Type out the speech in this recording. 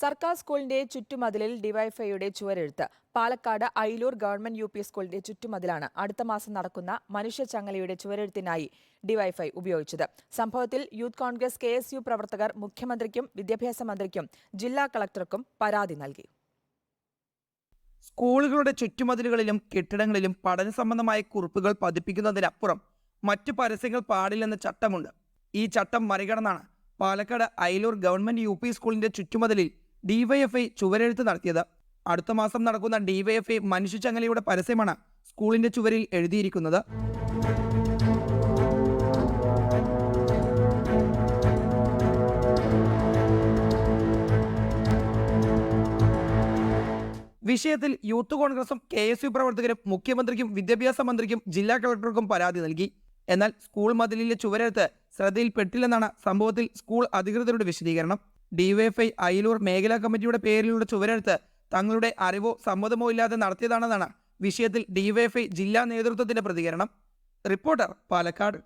സർക്കാർ സ്കൂളിന്റെ ചുറ്റുമതിലിൽ ഡിവൈഫൈയുടെ ചുവരെഴുത്ത്. Palakkad Ayilur government U P സ്കൂളിന്റെ ചുറ്റുമതിലാണ് അടുത്ത മാസം നടക്കുന്ന മനുഷ്യച്ചങ്ങലയുടെ ചുവരെഴുത്തിനായി ഡിവൈഫൈ ഉപയോഗിച്ചത്. സംഭവത്തിൽ യൂത്ത് കോൺഗ്രസ് കെ പ്രവർത്തകർ മുഖ്യമന്ത്രിക്കും വിദ്യാഭ്യാസ മന്ത്രിക്കും ജില്ലാ കളക്ടർക്കും പരാതി നൽകി. സ്കൂളുകളുടെ ചുറ്റുമതിലുകളിലും കെട്ടിടങ്ങളിലും പഠന സംബന്ധമായ കുറിപ്പുകൾ പതിപ്പിക്കുന്നതിനപ്പുറം മറ്റു പരസ്യങ്ങൾ പാടില്ലെന്ന ചട്ടമുണ്ട്. ഈ ചട്ടം മറികടന്നാണ് പാലക്കാട് അയിലൂർ ഗവൺമെന്റ് യു സ്കൂളിന്റെ ചുറ്റുമതിലിൽ ഡിവൈഎഫ്ഐ ചുവരെഴുത്ത് നടത്തിയത്. അടുത്ത മാസം നടക്കുന്ന ഡിവൈഎഫ്ഐ മനുഷ്യച്ചങ്ങലയുടെ പരസ്യമാണ് സ്കൂളിന്റെ ചുവരിൽ എഴുതിയിരിക്കുന്നത്. വിഷയത്തിൽ യൂത്ത് കോൺഗ്രസും കെ എസ് യു പ്രവർത്തകരും മുഖ്യമന്ത്രിക്കും വിദ്യാഭ്യാസ മന്ത്രിക്കും ജില്ലാ കളക്ടർക്കും പരാതി നൽകി. എന്നാൽ സ്കൂൾ മതിലിലെ ചുവരെഴുത്ത് ശ്രദ്ധയിൽപ്പെട്ടില്ലെന്നാണ് സംഭവത്തിൽ സ്കൂൾ അധികൃതരുടെ വിശദീകരണം. ഡിവൈഎഫ്ഐ അയിലൂർ മേഖലാ കമ്മിറ്റിയുടെ പേരിലുള്ള ചുവരെഴുത്ത് തങ്ങളുടെ അറിവോ സമ്മതമോ ഇല്ലാതെ നടത്തിയതാണെന്നാണ് വിഷയത്തിൽ ഡിവൈഎഫ്ഐ ജില്ലാ നേതൃത്വത്തിന്റെ പ്രതികരണം. റിപ്പോർട്ടർ പാലക്കാട്.